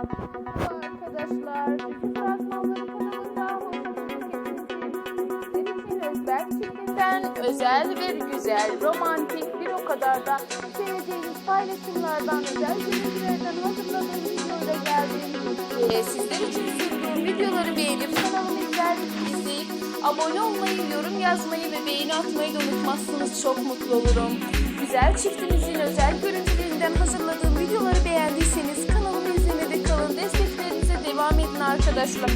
Arkadaşlar, Küçük Rasmanları kanalında hoş. Sizler için Özberk çiftinden özel ve güzel, romantik bir o kadar da sevdiğiniz paylaşımlardan, özel görüntülerden hazırladığım videoyla geldim. Ee, sizler için sunduğum videoları beğenip kanalımı izler, izleyip abone olmayı, yorum yazmayı ve beğeni atmayı da unutmazsınız. Çok mutlu olurum. Güzel çiftimizin özel görüntülerinden arkadaşlar.